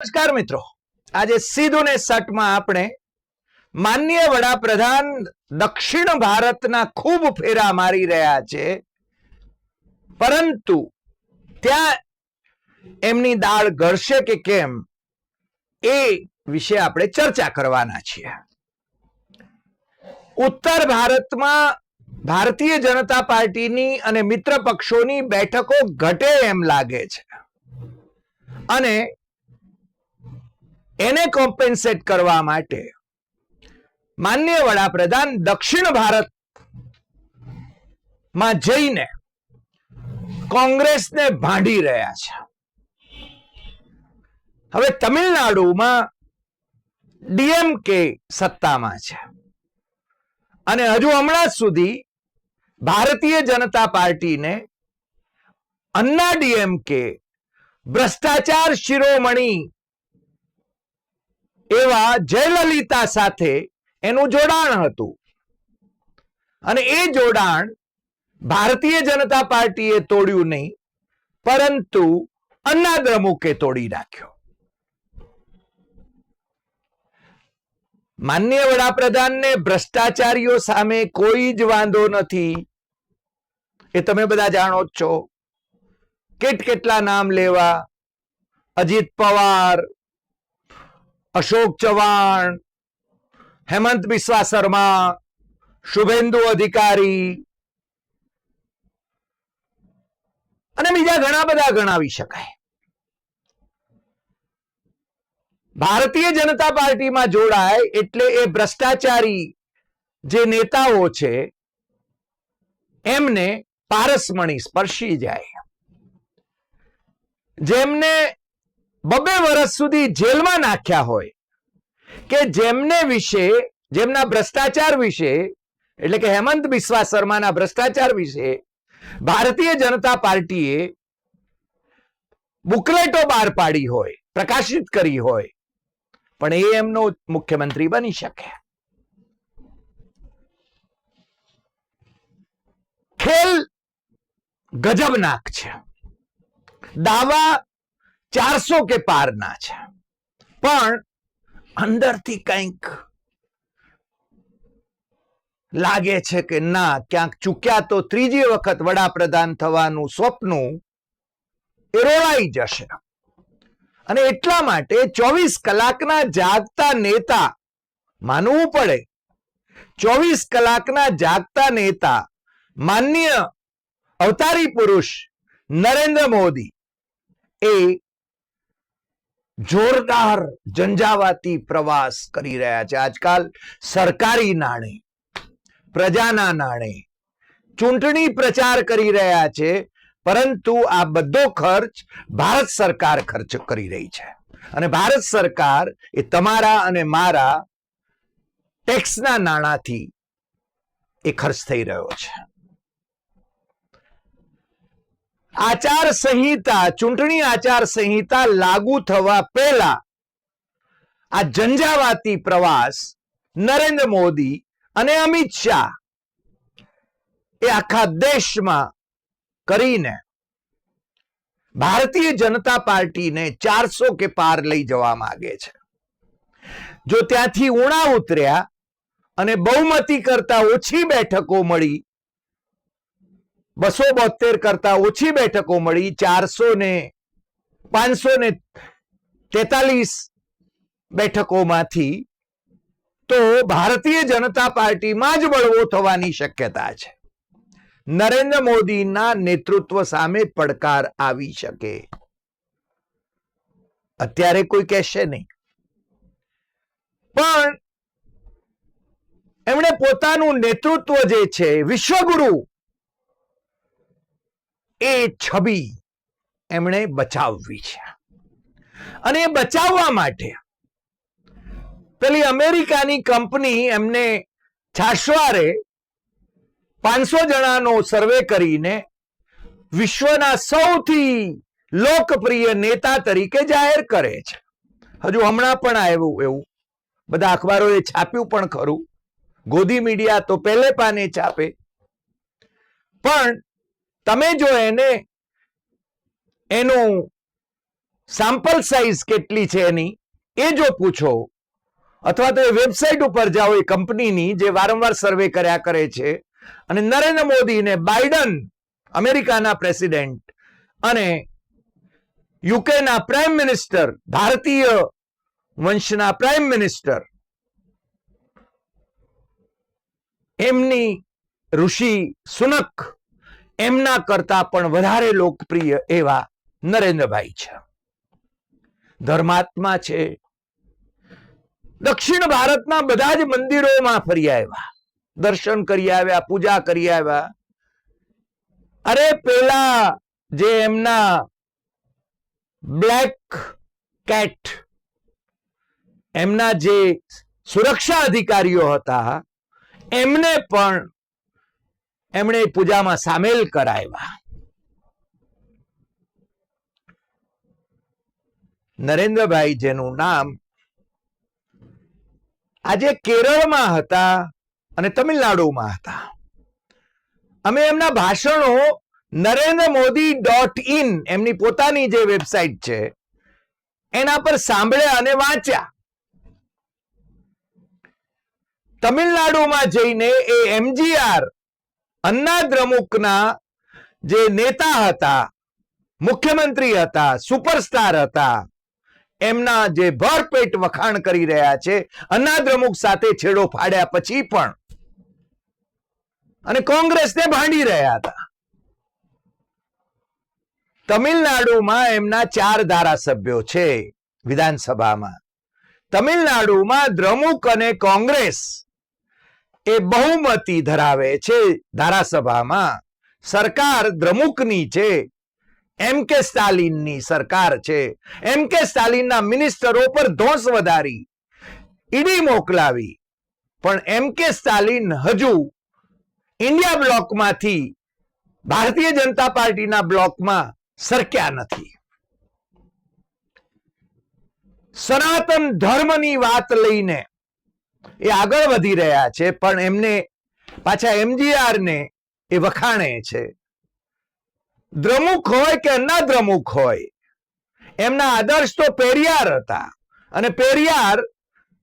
નમસ્કાર મિત્રો. આજે સીધું ને સટમાં આપણે માન્ય વડાપ્રધાન દક્ષિણ ભારતના ખૂબ ફેરા મારી રહ્યા છે. પરંતુ ત્યાં એમની દાળ ઘડશે કે કેમ એ વિશે આપણે ચર્ચા કરવાના છીએ. ઉત્તર ભારતમાં ભારતીય જનતા પાર્ટીની અને મિત્ર પક્ષોની બેઠકો ઘટે એમ લાગે છે. અને એને કોમ્પેન્સેટ કરવા માટે માન્ય વડાપ્રધાન દક્ષિણ ભારતમાં જઈને કોંગ્રેસને ભાંડી રહ્યા છે. હવે તમિલનાડુમાં ડીએમકે સત્તામાં છે. અને હજુ હમણાં સુધી ભારતીય જનતા પાર્ટીને અન્ના ડીએમકે ભ્રષ્ટાચાર શિરોમણી એવા જયલલિતા સાથે એનું જોડાણ હતું. અને એ જોડાણ ભારતીય જનતા પાર્ટીએ તોડ્યું નહીં, પરંતુ અન્નાદ્રમુકે તોડી નાખ્યો. માન્ય વડાપ્રધાનને ભ્રષ્ટાચારીઓ સામે કોઈ જ વાંધો નથી. એ તમે બધા જાણો જ છો. કેટ કેટલા નામ લેવા? અજીત પવાર અશોક ચવાણ હેમંત બિસ્વા શર્મા, શુભેન્દુ અધિકારી અને બીજા ઘણા બધા ગણાવી શકાય. ભારતીય જનતા પાર્ટીમાં જોડાય એટલે એ ભ્રષ્ટાચારી જે નેતાઓ છે, એમને પારસમણી સ્પર્શી જાય. જેમને બબે વર્ષ સુધી જેલમાં નાખ્યા હોય કે જેમને વિશે, જેમના ભ્રષ્ટાચાર વિશે, એટલે કે હેમંત બિસ્વા શર્માના ભ્રષ્ટાચાર વિશે ભારતીય જનતા પાર્ટીએ બુકલેટો બહાર પાડી હોય, પ્રકાશિત કરી હોય, પણ એ એમનો મુખ્યમંત્રી બની શકે. ખેલ ગજબનાક છે. દાવા ચારસો કે પારના છે. પણ અંદરથી કંઈક લાગે છે કે ના, ક્યાંક ચૂક્યા તો ત્રીજી વખત વડાપ્રધાન થવાનું સ્વપ્ન એ રોળાઈ જશે. અને એટલા માટે ચોવીસ કલાકના જાગતા નેતા માનવું પડે. ચોવીસ કલાકના જાગતા નેતા માન્ય અવતારી પુરુષ નરેન્દ્ર મોદી એ જોરદાર ઝંઝાવાતી પ્રવાસ કરી રહ્યા છે. આજકાલ સરકારી નાણે, પ્રજાના નાણે ચૂંટણી પ્રચાર કરી રહ્યા છે, પરંતુ આ બધો ખર્ચ ભારત સરકાર ખર્ચ કરી રહી છે. અને ભારત સરકાર એ તમારા અને મારા ટેક્સના નાણાંથી એ ખર્ચ થઈ રહ્યો છે. આચાર સંહિતા ચૂંટણી આચાર સંહિતા લાગુ થવા પહેલા આ ઝંઝાવાતી પ્રવાસ નરેન્દ્ર મોદી અને અમિત શાહ એ આખા દેશમાં કરીને ભારતીય જનતા પાર્ટીને ચારસો કે પાર લઈ જવા માંગે છે. જો ત્યાંથી ઉણા ઉતર્યા અને બહુમતી કરતા ઓછી બેઠકો મળી બસો બોતેર કરતા ઓછી બેઠકો મળી ચારસો ને પાંચસો ને તેતાલીસ બેઠકોમાંથી. તો ભારતીય જનતા પાર્ટીમાં જ બળવો થવાની શક્યતા છે. નરેન્દ્ર મોદીના નેતૃત્વ સામે પડકાર આવી શકે. અત્યારે કોઈ કહેશે નહીં. પણ એમણે પોતાનું નેતૃત્વ જે છે, વિશ્વગુરુ એ છબી એમણે બચાવવી છે. અને એ બચાવવા માટે પેલી અમેરિકાની કંપની એમને છાશવારે પાંચસો જણાનો સર્વે કરીને વિશ્વના સૌથી લોકપ્રિય નેતા તરીકે જાહેર કરે છે. હજુ હમણાં પણ આવ્યું એવું. બધા અખબારોએ છાપ્યું પણ ખરું. ગોદી મીડિયા તો પહેલે પાને છાપે. પણ તમે જો એને, એનું સેમ્પલ સાઇઝ કેટલી છે એની, એ જો પૂછો, અથવા તો એ વેબસાઇટ ઉપર જાઓ એ કંપનીની, જે વારંવાર સર્વે કર્યા કરે છે, અને નરેન્દ્ર મોદીને બાઇડન અમેરિકાના પ્રેસિડેન્ટ અને યુકેના પ્રાઇમ મિનિસ્ટર ભારતીય વંશના પ્રાઇમ મિનિસ્ટર એમની ઋષિ સુનક એમના કરતા પણ વધારે લોકપ્રિય એવા નરેન્દ્રભાઈ છે. ધર્માત્મા છે. દક્ષિણ ભારતના બધા જ મંદિરોમાં ફરી આવ્યા. દર્શન કરી આવ્યા, પૂજા કરી આવ્યા. અરે પેલા જે એમના બ્લેક કેટ, એમના જે સુરક્ષા અધિકારીઓ હતા, એમને પણ એમણે પૂજામાં સામેલ કરાવ્યા. નરેન્દ્રભાઈ જેનું નામ આજે કેરળમાં હતા અને તમિલનાડુમાં હતા. અમે એમના ભાષણો નરેન્દ્ર મોદી ડોટ ઇન એમની પોતાની જે વેબસાઇટ છે, એના પર સાંભળ્યા અને વાંચ્યા. તમિલનાડુમાં જઈને એ એમજીઆર અન્ના દ્રમુકના જે નેતા હતા, મુખ્યમંત્રી હતા, સુપરસ્ટાર હતા, એમના જે ભરપેટ વખાણ કરી રહ્યા છે અન્નાદ્રમુખ સાથે છેડો ફાડ્યા પછી પણ. અને કોંગ્રેસને ભાંડી રહ્યા હતા. તમિલનાડુમાં એમના ચાર ધારાસભ્યો છે વિધાનસભામાં. તમિલનાડુમાં દ્રમુક અને કોંગ્રેસ એ બહુમતી ધરાવે છે ધારાસભામાં. સરકાર દ્રમુકની છે. એમ કે સ્ટાલિનની સરકાર છે. એમ કે સ્ટાલિનના મિનિસ્ટરો પર ધોંસ વધારી. ઈડી મોકલાવી. પણ એમ કે સ્ટાલિન હજુ ઇન્ડિયા બ્લોકમાંથી ભારતીય જનતા પાર્ટીના બ્લોકમાં સરક્યા નથી. સનાતન ધર્મની વાત લઈને એ આગળ વધી રહ્યા છે, પણ એમને પાછા એમજીઆર ને એ વખાણે છે. દ્રમુખ હોય કે અન્ના દ્રમુખ હોય, એમના આદર્શ તો પેરિયાર હતા. અને પેરિયાર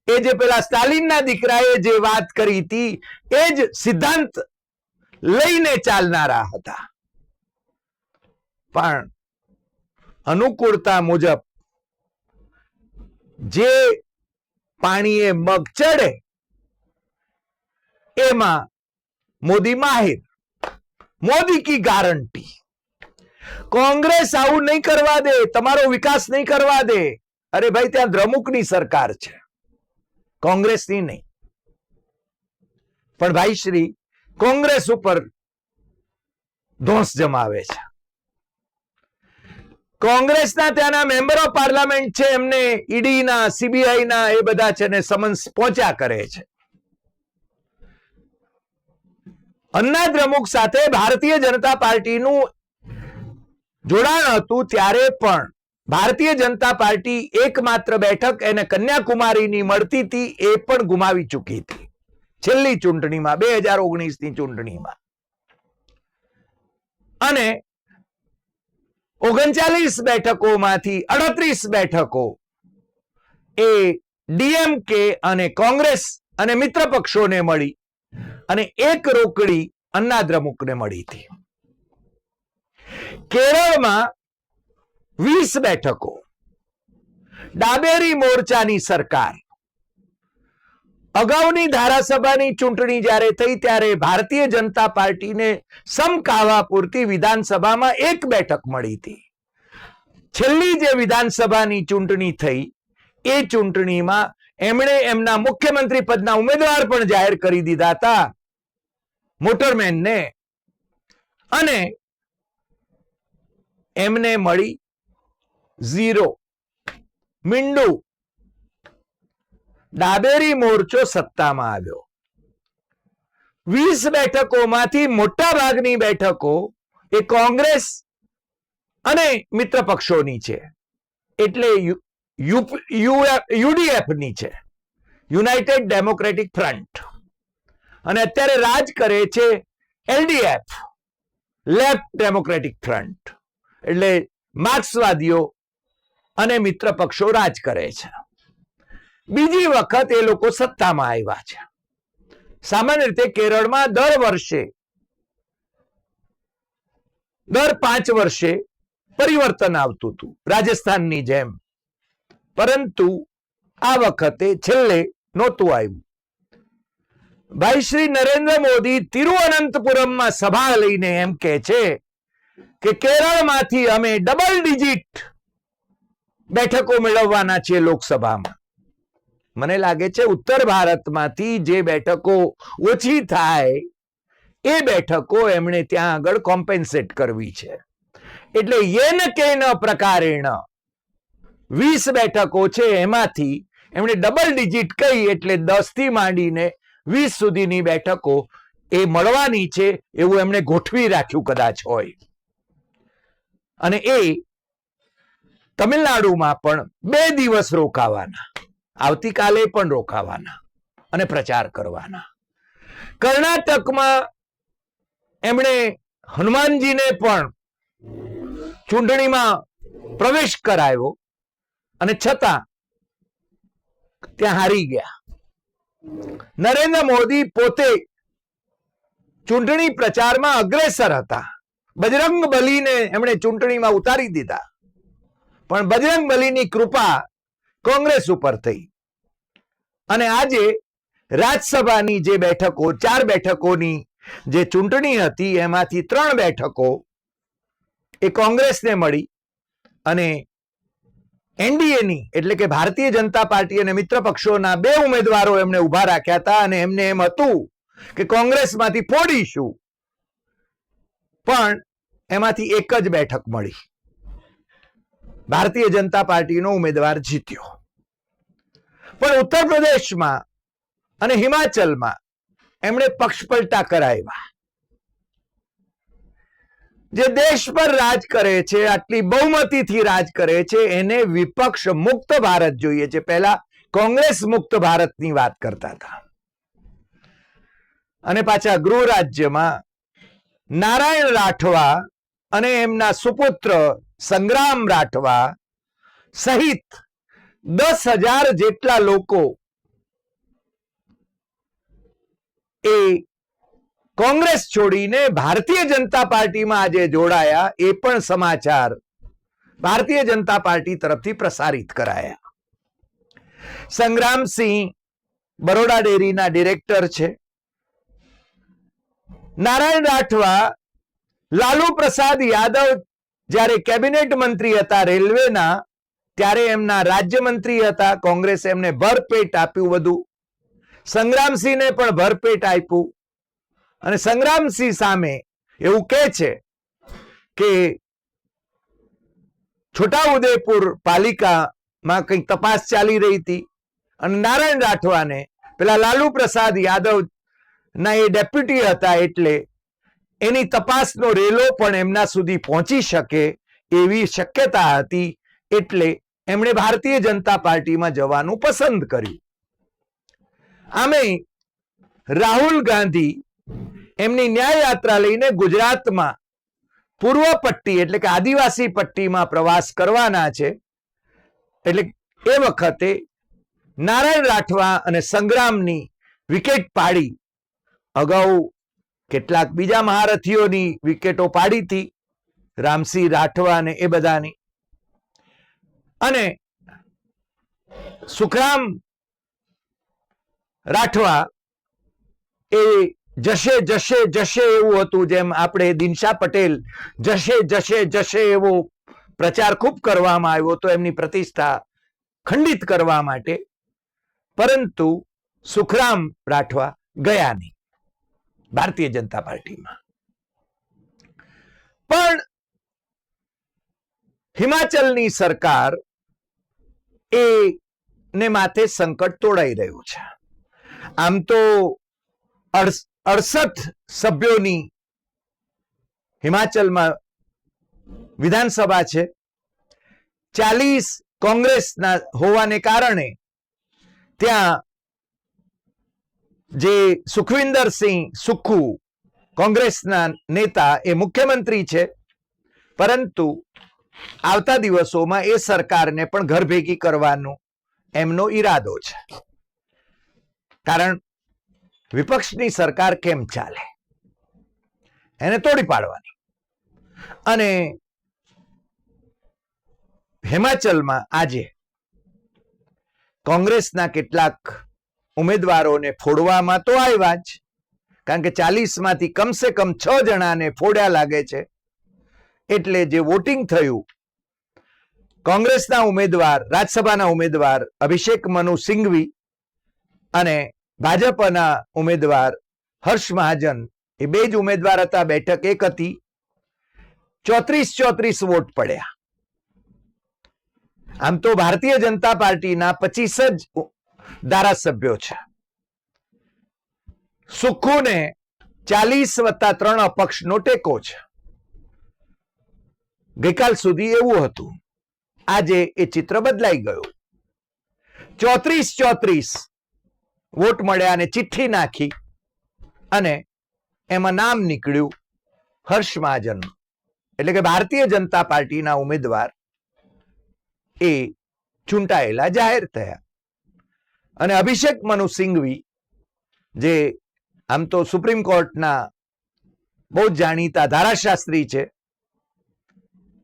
એ જે પેલા સ્ટાલિનના દીકરાએ જે વાત કરી હતી, એ જ સિદ્ધાંત લઈને ચાલનારા હતા. પણ અનુકૂળતા મુજબ જે પાણીએ મગ ચડે. એમાં મોદી માહિર, મોદી કી ગારંટી કોંગ્રેસ આવું નહીં કરવા દે, તમારો વિકાસ નહીં કરવા દે. અરે ભાઈ, ત્યાં દ્રમુકની સરકાર છે. કોંગ્રેસની નહીં. પણ ભાઈ શ્રી, કોંગ્રેસ ઉપર ધોંસ જમાવે છે. કોંગ્રેસના ત્યાંના મેમ્બર ઓફ પાર્લામેન્ટ છે, એમને ઈડીના, સીબીઆઈના એ બધા છે ને સમન્સ પહોંચ્યા કરે છે. અન્ના દ્રમુખ સાથે ભારતીય જનતા પાર્ટીનું જોડાણ હતું ત્યારે પણ ભારતીય જનતા પાર્ટી એકમાત્ર બેઠક એને કન્યાકુમારીની મળતી હતી, એ પણ ગુમાવી ચૂકી હતી. છેલ્લી ચૂંટણીમાં, બે હજાર ઓગણીસની ચૂંટણીમાં. અને ઓગણચાલીસ બેઠકોમાંથી અડત્રીસ બેઠકો. એ ડીએમકે અને કોંગ્રેસ અને મિત્ર પક્ષોને મળી અને એક રોકડી અન્નાદ્રમુકને મળી હતી. કેરળમાં વીસ બેઠકો. ડાબેરી મોરચાની સરકાર અગાઉની ધારાસભાની ચૂંટણી જ્યારે થઈ ત્યારે ભારતીય જનતા પાર્ટીને સમકાવા પૂરતી વિધાનસભામાં એક બેઠક મળી હતી. છેલ્લી જે વિધાનસભાની ચૂંટણી થઈ, એ ચૂંટણીમાં એમણે એમના મુખ્યમંત્રી પદના ઉમેદવાર પણ જાહેર કરી દીધા હતા, મોટરમેનને. અને એમને મળી ઝીરો. મીંડું ડાબેરી મોરચો સત્તામાં આવ્યો. વીસ બેઠકોમાંથી મોટા ભાગની બેઠકો એ કોંગ્રેસ અને મિત્ર પક્ષોની છે. એટલે યુડીએફની છે. United democratic front. અને અત્યારે રાજ કરે છે એલડીએફ, લેફ્ટ ડેમોક્રેટિક ફ્રન્ટ. એટલે માર્ક્સવાદીઓ અને મિત્ર પક્ષો રાજ કરે છે. બીજી વખત એ લોકો સત્તામાં આવ્યા છે. સામાન્ય રીતે કેરળમાં દર વર્ષે, દર પાંચ વર્ષે પરિવર્તન આવતું હતું, રાજસ્થાનની જેમ. પરંતુ આ વખતે છેલ્લે નહોતું આવ્યું. ભાઈ શ્રી નરેન્દ્ર મોદી તિરુઅનંતપુરમમાં સભા લઈને એમ કે છે કે કેરળમાંથી અમે ડબલ ડિજિટ બેઠકો મેળવવાના છીએ લોકસભામાં. મને લાગે છે ઉત્તર ભારતમાંથી જે બેઠકો ઓછી થાય, એ બેઠકો એમણે ત્યાં આગળ કોમ્પેન્સેટ કરવી છે. એટલે યેન કેન પ્રકારેણ વીસ બેઠકો છે એમાંથી એમણે ડબલ ડિજિટ કહી એટલે દસથી માંડીને વીસ સુધીની બેઠકો એ મળવાની છે એવું એમણે ગોઠવી રાખ્યું કદાચ હોય. અને એ તમિલનાડુમાં પણ બે દિવસ રોકાવાના. આવતીકાલે પણ રોકાવાના અને પ્રચાર કરવાના. કર્ણાટકમાં એમણે હનુમાનજીને પણ ચૂંટણીમાં પ્રવેશ કરાવ્યો અને છતાં ત્યાં હારી ગયા. નરેન્દ્ર મોદી પોતે ચૂંટણી પ્રચારમાં અગ્રેસર હતા. બજરંગ બલીને એમણે ચૂંટણીમાં ઉતારી દીધા. પણ બજરંગ બલીની કૃપા કોંગ્રેસ ઉપર થઈ. અને આજે રાજ્યસભાની જે બેઠકો, ચાર બેઠકોની જે ચૂંટણી હતી, એમાંથી ત્રણ બેઠકો એ કોંગ્રેસને મળી અને એનડીએની, એટલે કે ભારતીય જનતા પાર્ટી અને મિત્ર પક્ષોના બે ઉમેદવારો એમને ઊભા રાખ્યા હતા અને એમને એમ હતું કે કોંગ્રેસમાંથી ફોડીશું. પણ એમાંથી એક જ બેઠક મળી. ભારતીય જનતા પાર્ટીનો ઉમેદવાર જીત્યો. પણ ઉત્તર પ્રદેશમાં અને હિમાચલમાં એમણે પક્ષપલટા કરાવ્યા. જે દેશ પર રાજ કરે છે, આટલી બહુમતીથી રાજ કરે છે, એને વિપક્ષ મુક્ત ભારત જોઈએ છે. પહેલા કોંગ્રેસ મુક્ત ભારતની વાત કરતા હતા. અને પાછા ગૃહ રાજ્યમાં નારાયણ રાઠવા અને એમના સુપુત્ર સંગ્રામ રાઠવા સહિત દસ હજાર જેટલા લોકો એ કોંગ્રેસ છોડીને ભારતીય જનતા પાર્ટીમાં આજે જોડાયા, એ પણ સમાચાર ભારતીય જનતા પાર્ટી તરફથી પ્રસારિત કરાયા. સંગ્રામસિંહ બરોડા ડેરીના ડિરેક્ટર છે. નારાયણ રાઠવા, લાલુ પ્રસાદ યાદવ જ્યારે કેબિનેટ મંત્રી હતા રેલવેના ત્યારે એમના રાજ્યમંત્રી હતા, કોંગ્રેસ એમને ભરપેટ આપ્યું બધું. સંગ્રામસિંહને પણ ભરપેટ આપ્યું. અને સંગ્રામસિંહ સામે એવું કે છે કે છોટાઉદેપુર પાલિકામાં કંઈક તપાસ ચાલી રહી હતી અને નારાયણ રાઠવાને પેલા લાલુ પ્રસાદ યાદવ ના એ ડેપ્યુટી હતા એટલે એની તપાસનો રેલો પણ એમના સુધી પહોંચી શકે એવી શક્યતા હતી એટલે એમણે ભારતીય જનતા પાર્ટીમાં જવાનું પસંદ કર્યું. આમે રાહુલ ગાંધી એમની ન્યાય યાત્રા લઈને ગુજરાતમાં પૂર્વ પટ્ટી એટલે કે આદિવાસી પટ્ટીમાં પ્રવાસ કરવાના છે. એટલે એ વખતે નારાયણ રાઠવા અને સંગ્રામની વિકેટ પાડી. અગાઉ કેટલાક બીજા મહારથીઓની વિકેટો પાડી હતી. રામસિંહ રાઠવા અને એ બધાની. અને સુખરામ રાઠવા એ જશે જશે જશે એવું હતું જેમ આપણે દિનશા પટેલ જશે જશે જશે એવો પ્રચાર ખૂબ કરવામાં આવ્યો તો એમની પ્રતિષ્ઠા ખંડિત કરવા માટે. પરંતુ સુખરામ રાઠવા ગયા નહીં, ભારતીય જનતા પાર્ટીમાં. પણ હિમાચલની સરકાર એ ને માથે સંકટ તોડાઈ રહ્યું છે. આમ તો અડસઠ સભ્યોની હિમાચલમાં વિધાનસભા છે. ચાલીસ કોંગ્રેસના હોવાને કારણે ત્યાં જે સુખવિંદર સિંહ સુખુ કોંગ્રેસના નેતા એ મુખ્યમંત્રી છે, પરંતુ આવતા દિવસોમાં એ સરકારને પણ ઘર ભેગી કરવાનો એમનો ઈરાદો છે. કારણ વિપક્ષની સરકાર કેમ ચાલે? એને તોડી પાડવાની. અને હિમાચલમાં આજે કોંગ્રેસના કેટલાક ઉમેદવારોને ફોડવામાં તો આવ્યા જ, કારણ કે ચાલીસમાંથી કમસે કમ છ જણાને ફોડ્યા લાગે છે. એટલે જે વોટિંગ થયું, કોંગ્રેસના ઉમેદવાર રાજ્યસભાના ઉમેદવાર અભિષેક મનુ સિંઘવી અને ભાજપના ઉમેદવાર હર્ષ મહાજન, એ બે જ ઉમેદવાર હતા, બેઠક એક હતી, ચોત્રીસ ચોત્રીસ વોટ પડ્યા. આમ તો ભારતીય જનતા પાર્ટીના પચીસ જ ધારાસભ્યો છે. સુખુને ચાલીસ વત્તા ત્રણ અપક્ષનો ટેકો છે. ગઈકાલ સુધી એવું હતું. આજે એ ચિત્ર બદલાઈ ગયું. ચોત્રીસ ચોત્રીસ વોટ મળ્યા અને ચિઠ્ઠી નાખી અને એમાં નામ નીકળ્યું હર્ષ મહાજન. એટલે કે ભારતીય જનતા પાર્ટીના ઉમેદવાર એ ચૂંટાયેલા જાહેર થયા. અને અભિષેક મનુ સિંઘવી, જે આમ તો સુપ્રીમ કોર્ટના બહુ જાણીતા ધારાશાસ્ત્રી છે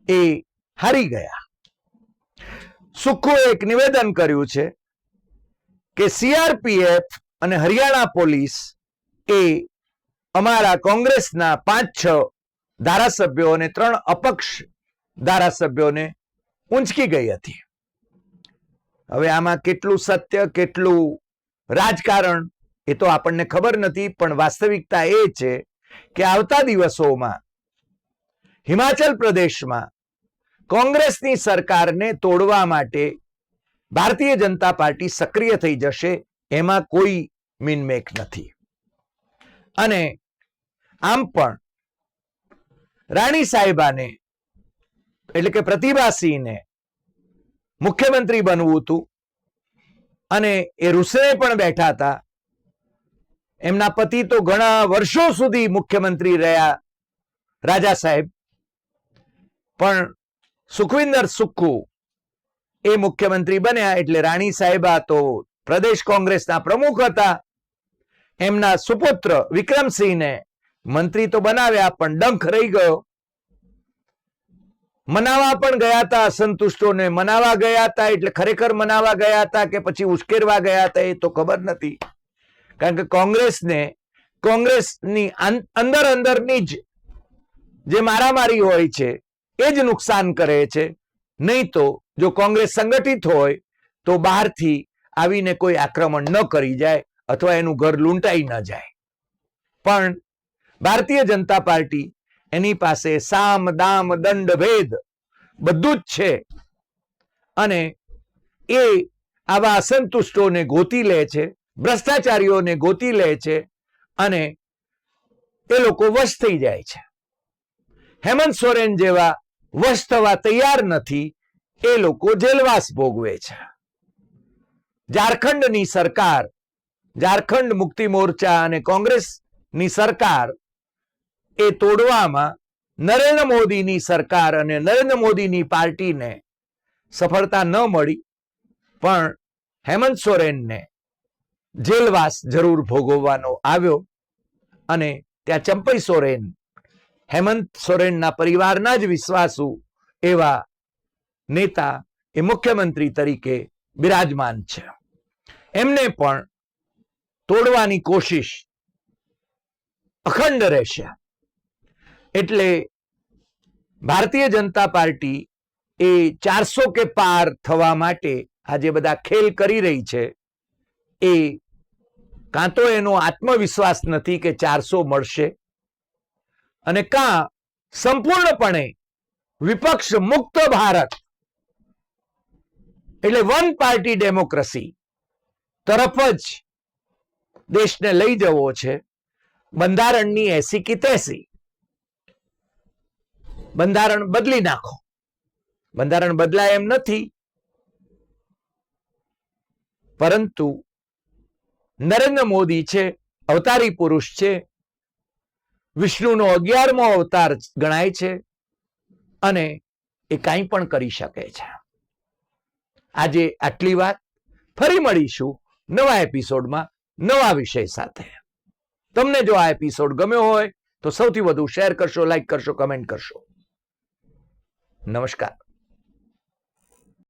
એ હારી ગયા. સુખો એક નિવેદન કર્યું છે કે સીઆરપીએફ અને હરિયાણા પોલીસ એ અમારા કોંગ્રેસના પાંચ છ ધારાસભ્યો અને ત્રણ અપક્ષ ધારાસભ્યોને ઊંચકી ગઈ હતી. હવે આમાં કેટલું સત્ય, કેટલું રાજકારણ એ તો આપણને ખબર નથી, પણ વાસ્તવિકતા એ છે કે આવતા દિવસોમાં હિમાચલ પ્રદેશમાં કોંગ્રેસની સરકારને તોડવા માટે ભારતીય જનતા પાર્ટી સક્રિય થઈ જશે, એમાં કોઈ મિનમેક નથી. અને આમ પણ રાણી સાહેબાને, એટલે કે પ્રતિભાસિંહને મુખ્યમંત્રી બનવું હતું અને એ રૂસરે પણ બેઠા હતા. એમના પતિ તો ઘણા વર્ષો સુધી મુખ્યમંત્રી રહ્યા રાજા સાહેબ. પણ સુખવિંદર સુક્કુ એ મુખ્યમંત્રી બન્યા એટલે રાણી સાહેબા તો પ્રદેશ કોંગ્રેસના પ્રમુખ હતા. એમના સુપુત્ર વિક્રમસિંહને મંત્રી તો બનાવ્યા પણ ડંખ રહી ગયો. મનાવા પણ ગયા હતા અસંતુષ્ટોને મનાવા ગયા હતા એટલે ખરેખર મનાવા ગયા હતા કે પછી ઉશ્કેરવા ગયા હતા એ તો ખબર નથી. કારણ કે કોંગ્રેસને, કોંગ્રેસની અંદર અંદરની જ જે મારામારી હોય છે એ જ નુકસાન કરે છે. નહીં તો જો કોંગ્રેસ સંગઠિત હોય, તો બહારથી આવીને કોઈ આક્રમણ ન કરી જાય અથવા એનું ઘર લૂંટાઈ ન જાય. પણ ભારતીય જનતા પાર્ટી એની પાસે સામ, દામ, દંડ, ભેદ બધું જ છે. અને એ આવા અસંતુષ્ટોને ગોતી લે છે, ભ્રષ્ટાચારીઓને ગોતી લે છે અને એ લોકો વશ થઈ જાય છે. હેમંત સોરેન જેવા વશ થવા તૈયાર નથી, એ લોકો જેલવાસ ભોગવે છે. ઝારખંડની સરકાર, ઝારખંડ મુક્તિ મોરચા અને કોંગ્રેસની સરકાર, એ તોડવામાં નરેન્દ્ર મોદીની સરકાર અને નરેન્દ્ર મોદીની પાર્ટીને સફળતા ન મળી, પણ હેમંત સોરેનને જેલવાસ જરૂર ભોગવવાનો આવ્યો અને ત્યાં ચંપઈ સોરેન હેમંત સોરેનના પરિવારના જ વિશ્વાસુ એવા નેતા એ મુખ્યમંત્રી તરીકે બિરાજમાન છે. એમને પણ તોડવાની કોશિશ અખંડ રહેશે. એટલે ભારતીય જનતા પાર્ટી એ ચારસો કે પાર થવા માટે આજે બધા ખેલ કરી રહી છે. એ કાં તો એનો આત્મવિશ્વાસ નથી કે ચારસો મળશે. અને કાં? સંપૂર્ણપણે વિપક્ષ મુક્ત ભારત. એટલે વન પાર્ટી ડેમોક્રેસી તરફ જ દેશને લઈ જવો છે. બંધારણની એસી કે તેસી. બંધારણ બદલી નાખો. બંધારણ બદલાય એમ નથી. પરંતુ નરેન્દ્ર મોદી છે, અવતારી પુરુષ છે વિષ્ણુનો અગિયારમો અવતાર ગણાય છે અને એ કાંઈ પણ કરી શકે છે. આજે આટલી વાત. ફરી મળીશું નવા એપિસોડમાં નવા વિષય સાથે. તમને જો આ એપિસોડ ગમ્યો હોય તો સૌથી વધુ શેર કરશો, લાઈક કરશો, કમેન્ટ કરશો. નમસ્કાર.